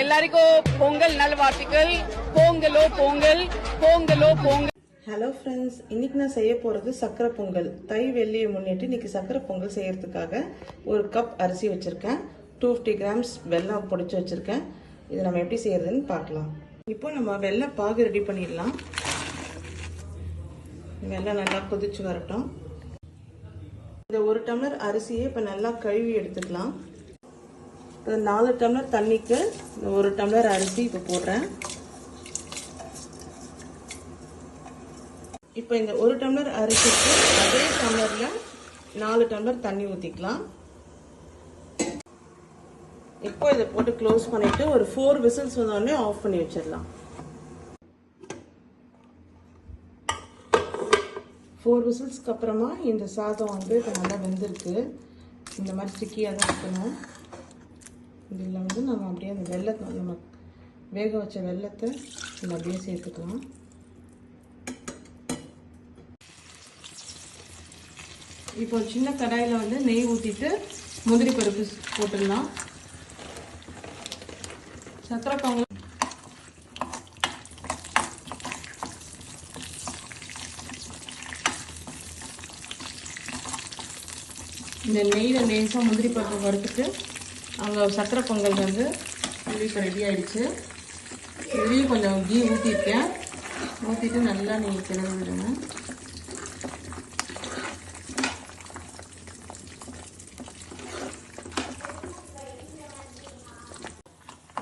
எல்லாருக்கும் பொங்கல் நல்வாழ்த்துக்கள். பொங்கலோ பொங்கல் பொங்கலோ பொங்கல் ஹலோ ஃப்ரெண்ட்ஸ் இன்னைக்கு நான் செய்ய போகிறது சக்கரை பொங்கல். தை வெள்ளியை முன்னிட்டு இன்னைக்கு சக்கரை பொங்கல் செய்கிறதுக்காக ஒரு கப் அரிசி வச்சுருக்கேன். டூ ஃபிஃப்டி கிராம்ஸ் வெல்லம் பொடிச்சு வச்சுருக்கேன். இது நம்ம எப்படி செய்யறதுன்னு பார்க்கலாம். இப்போ நம்ம வெள்ளை பாகு ரெடி பண்ணிடலாம். வெள்ளம் நல்லா கொதிச்சு வரட்டும். இந்த ஒரு டம்ளர் அரிசியை இப்போ நல்லா கழுவி எடுத்துக்கலாம். நாலு டம்ளர் தண்ணிக்கு ஒரு டம்ளர் அரிசி இப்போ போடுறேன். இப்போ இந்த ஒரு டம்ளர் அரிசிக்கு அதே டம்ளரில் நாலு டம்ளர் தண்ணி ஊற்றிக்கலாம் இப்போ இதை போட்டு க்ளோஸ் பண்ணிவிட்டு ஒரு ஃபோர் விசில்ஸ் வந்தோடனே ஆஃப் பண்ணி வச்சிடலாம். ஃபோர் விசில்ஸ்க்கு அப்புறமா இந்த சாதம் வந்து இப்போ நல்லா வெந்திருக்கு. இந்த மாதிரி ஸ்டிக்கியாக தான் இருக்கணும். இதில் வந்து நம்ம அப்படியே அந்த வெள்ளத்தை நம்ம வேக வச்ச வெள்ளத்தை நம்ம அப்படியே சேர்த்துக்கலாம். இப்போ சின்ன கடாயில் வந்து நெய் ஊற்றிட்டு முந்திரி பருப்பு போட்டுடலாம். சக்கரை பொங்கல். இந்த நெய்யில் லேசாக முந்திரி பருப்பு வறுத்துட்டு அங்கே சக்கரை பொங்கல் வந்து இப்போ ரெடி ஆகிடுச்சு இதுலேயும் கொஞ்சம் கீ ஊற்றிருக்கேன் ஊற்றிட்டு நல்லா நீங்கள் கிளறி விடுங்க.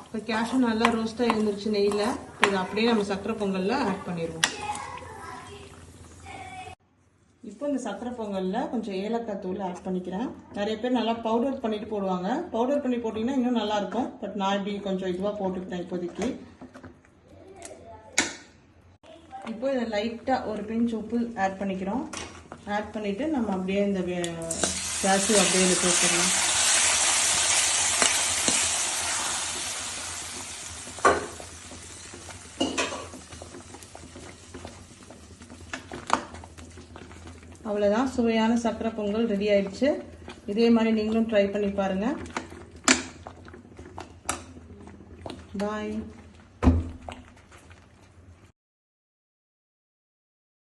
இப்போ கேஷும் நல்லா ரோஸ்ட்டாக இருந்துருச்சு நெய்யில். இதை அப்படியே நம்ம சக்கரை பொங்கலில் ஆட் பண்ணிடுவோம். இப்போ இந்த சக்கரை பொங்கலில் கொஞ்சம் ஏலக்காய் தூள் ஆட் பண்ணிக்கிறேன். நிறைய பேர் நல்லா பவுடர் பண்ணிட்டு போடுவாங்க. பவுடர் பண்ணி போட்டிங்கன்னா இன்னும் நல்லா இருக்கும். பட் நான் இப்படி கொஞ்சம் இதுவாக போட்டுக்கிட்டேன் இப்போதைக்கு. இப்போ இதை லைட்டாக ஒரு பிஞ்ச் உப்பு ஆட் பண்ணிக்கிறோம். ஆட் பண்ணிவிட்டு நம்ம அப்படியே இந்த கேஸு அப்படியே எடுத்து வச்சிடலாம் அவ்வளோதான் சுவையான சக்கரை பொங்கல் ரெடி ஆயிடுச்சு. இதே மாதிரி நீங்களும் ட்ரை பண்ணி பாருங்கள் பாய்